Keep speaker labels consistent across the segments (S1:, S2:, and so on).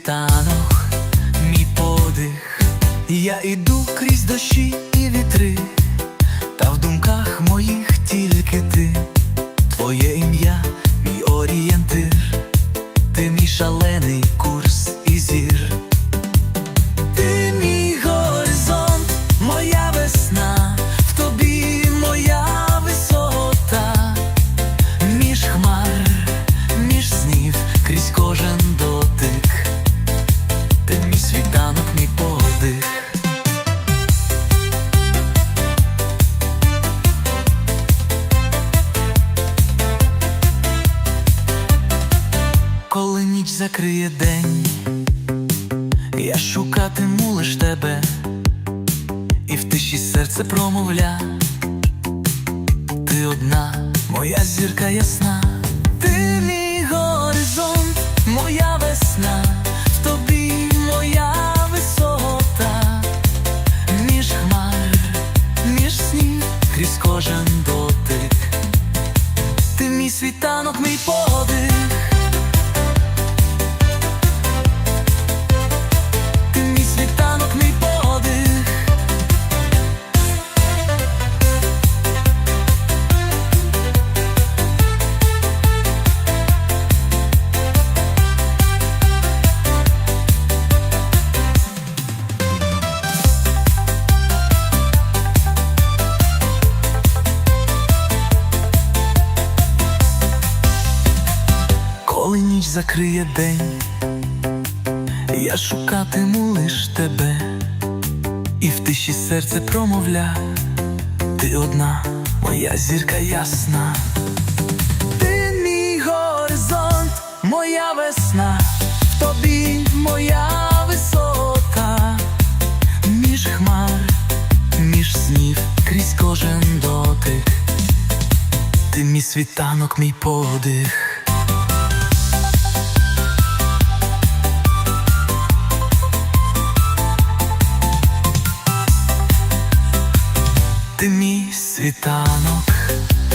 S1: світанок, мій подих, я іду крізь дощі і вітри. закриє день, я шукатиму лиш тебе, і в тиші серце промовля, ти одна, моя зірка ясна. відкриє день, я шукатиму лиш тебе, і в тиші серце промовля, ти одна, моя зірка ясна, ти мій горизонт, моя весна, в тобі моя висота, між хмар, між снів крізь кожен дотик, ти мій світанок, мій подих. світанок,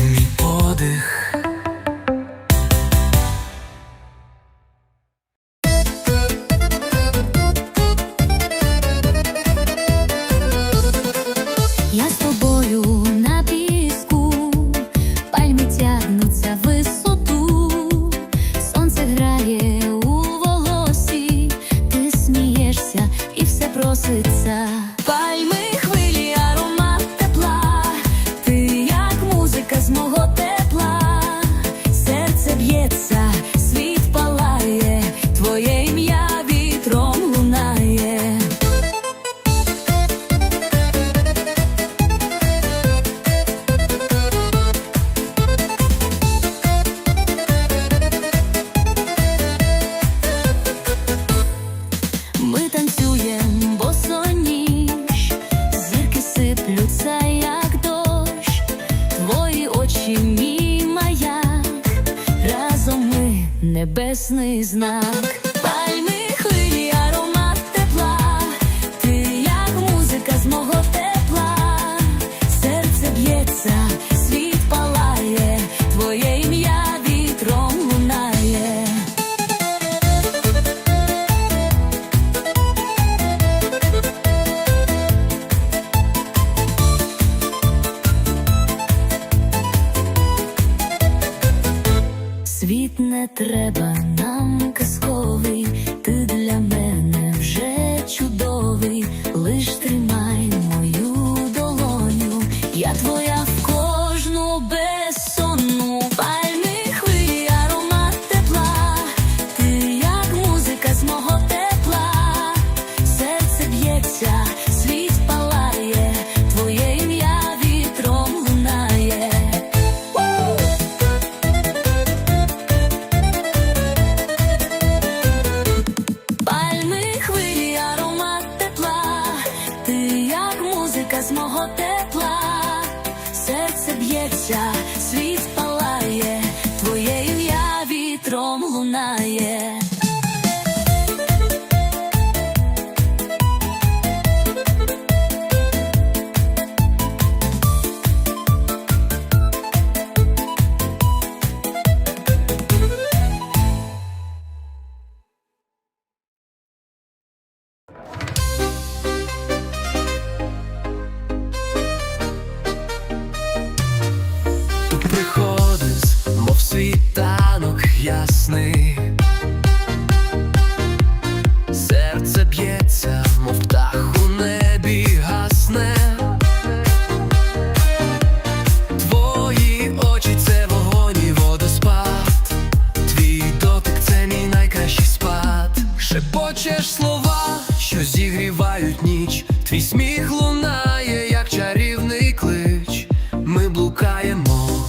S1: мій подих.
S2: Я з тобою на піску пальми тягнуться. Небесний знак.
S1: шепочеш слова, що зігрівають ніч, твій сміх лунає, як чарівний клич, ми блукаємо.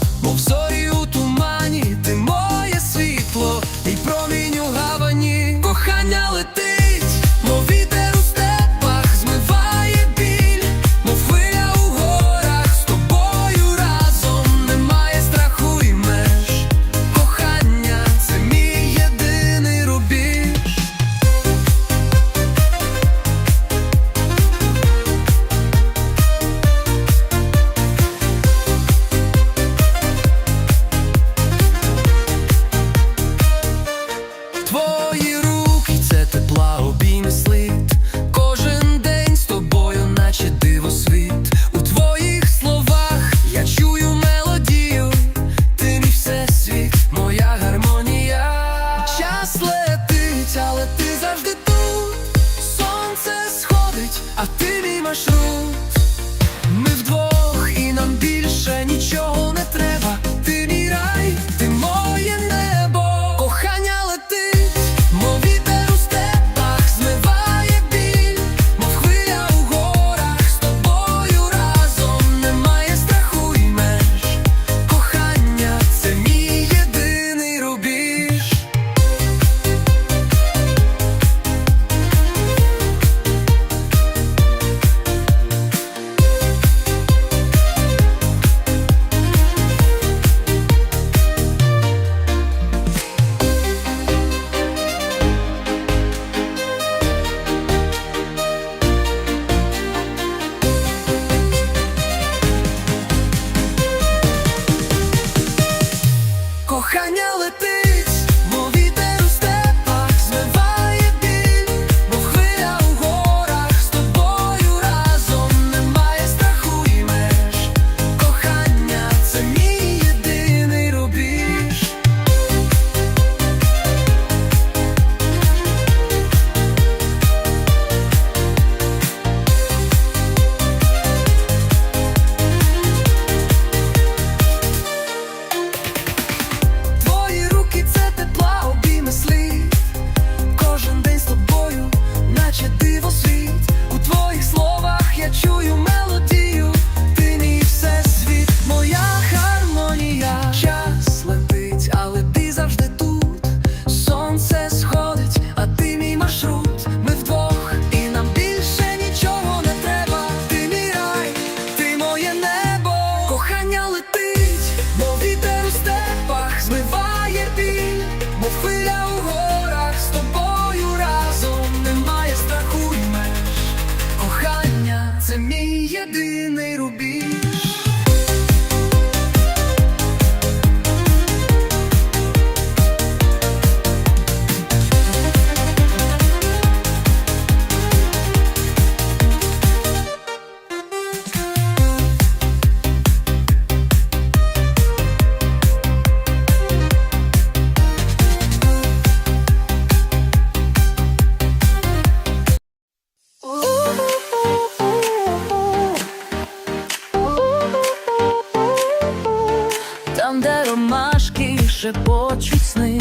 S2: шепочуть сни,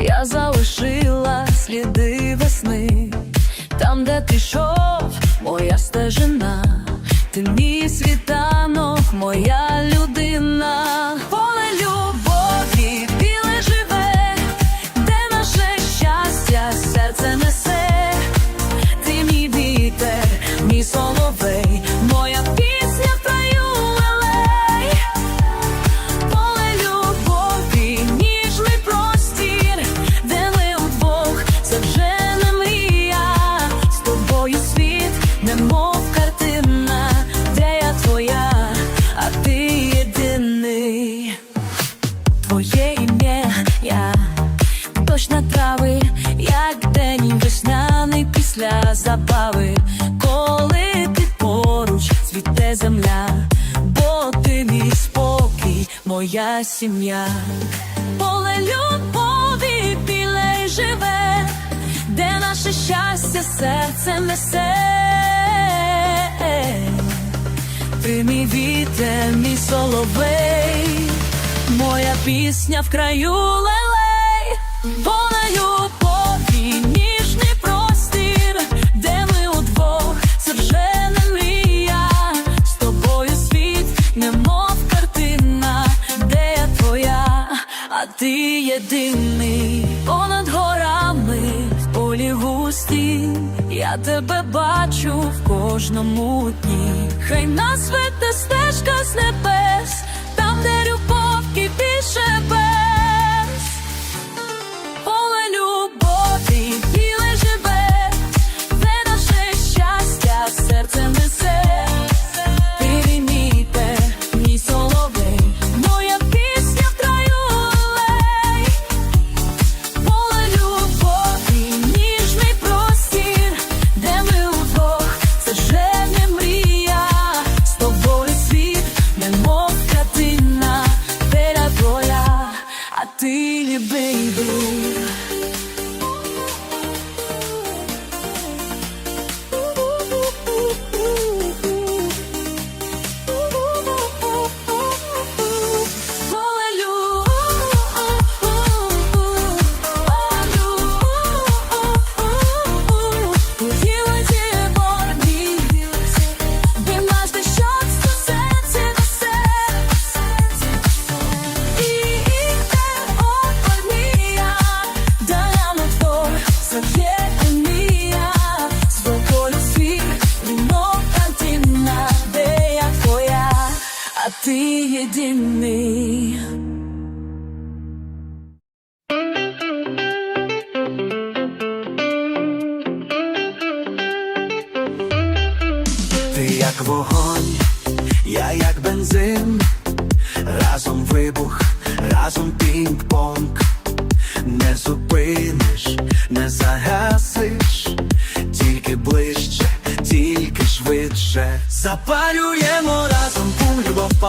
S2: я залишила сліди весни, там, де ти йшов, моя стежина, ти мій світанок, моя. Сім'я, поле любові біле й живе, де наше щастя серце несе. Ти мій вітер, мій соловей, моя пісня в краю лелей, тебе бачу в кожному дні. Хай нас веде стежка з небес,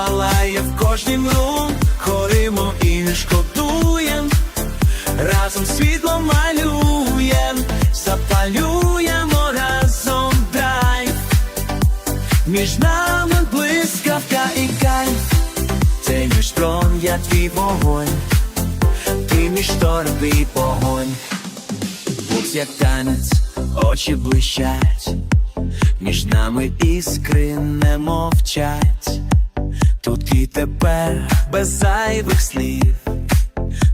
S3: палає в кожнім рум, хоримо і не шкодуєм, разом світло малюєм, запалюємо разом драйв. Між нами блискавка і кайф, ти мій штрон, я твій вогонь, ти мій шторм і вогонь, Пульс як танець, очі блищать, між нами іскри не мовчать, тут і тепер без зайвих слів,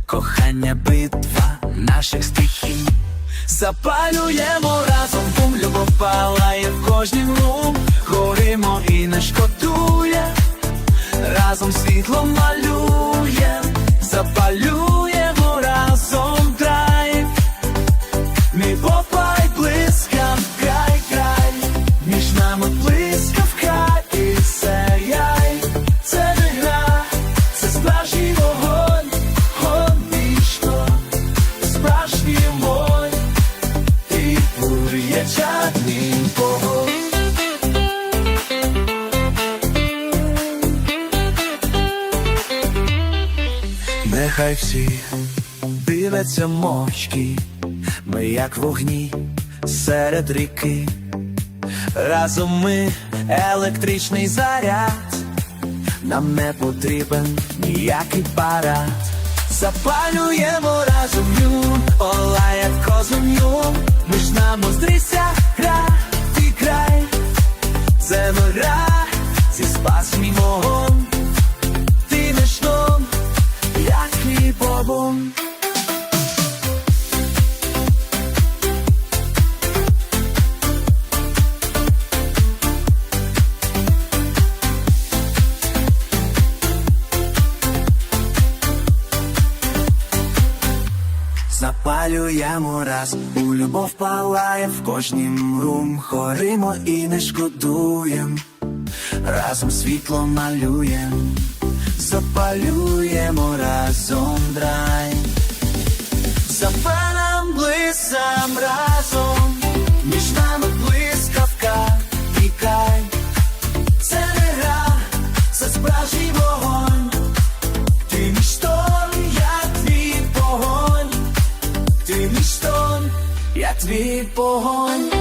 S3: кохання битва наших стихій. Запалюємо разом бум, любов палає в кожній рум, горимо і не шкодує, вогні серед ріки, разом ми електричний заряд, нам не потрібен ніякий парад. Запалюємо разом ю, олає козуню, між нами здрися гра, ти край, це нора, зі спас мій ти не штом, як твій бобом. Запалюємо раз, у любов палає в кожнім рум, хоримо і не шкодуєм, разом світло малюєм, запалюємо разом драй, запалам близам разом, між нами свій погонь.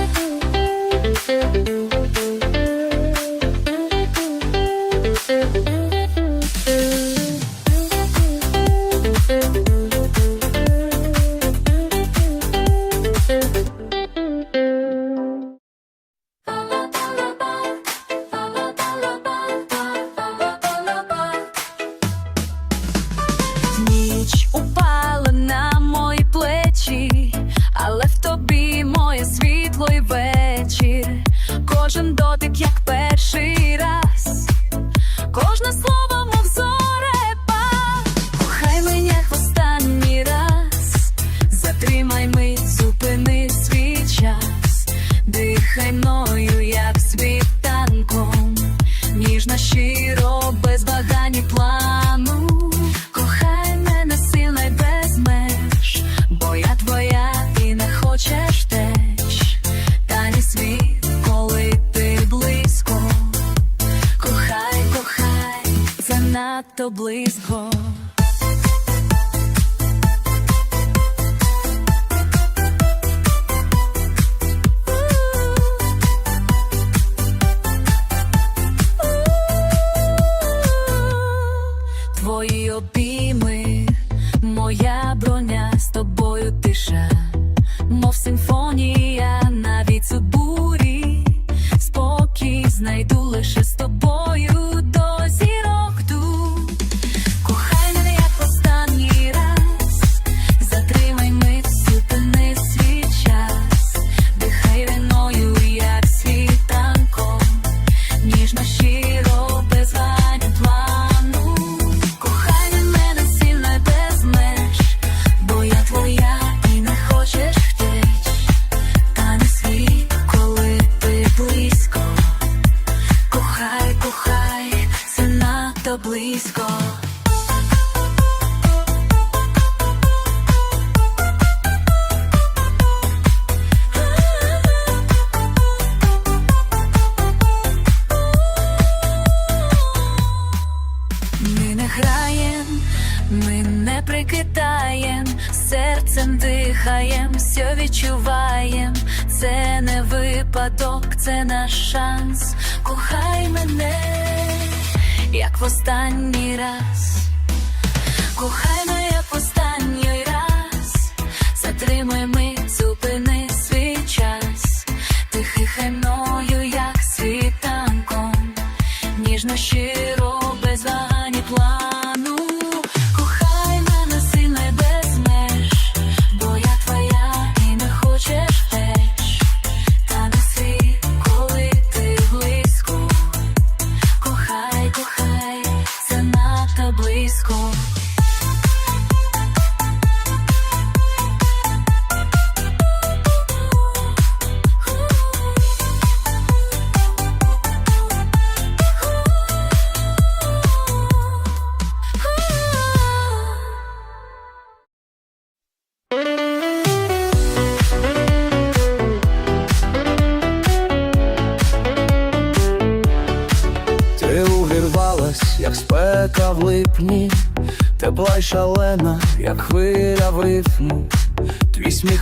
S2: серцем дихаєм, все відчуваєм, це не випадок, це наш шанс. Кохай мене, як в останній раз, кохай мене. як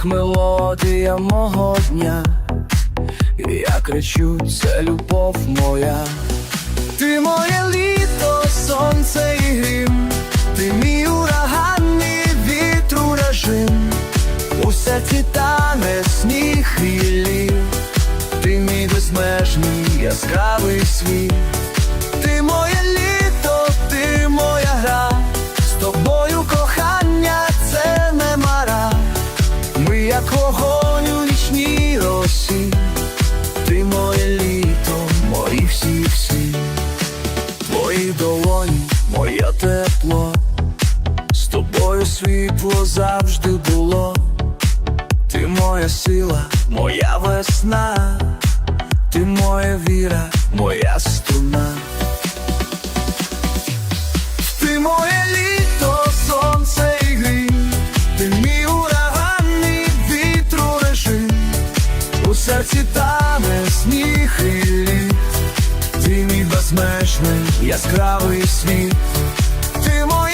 S3: мелодія мого дня, я кричу, це любов моя, ти моє літо, сонце і грім, ти мій ураганний вітру режим, у ці тане сніг і лів, ти мій безмежний яскравий світ. моя сила, моя весна, ти моя віра, моя струна. Ти моє літо, сонце і грім, ти мій ураганний вітру режим, у серці тане сніг ти мій безмежний яскравий світ, ти моє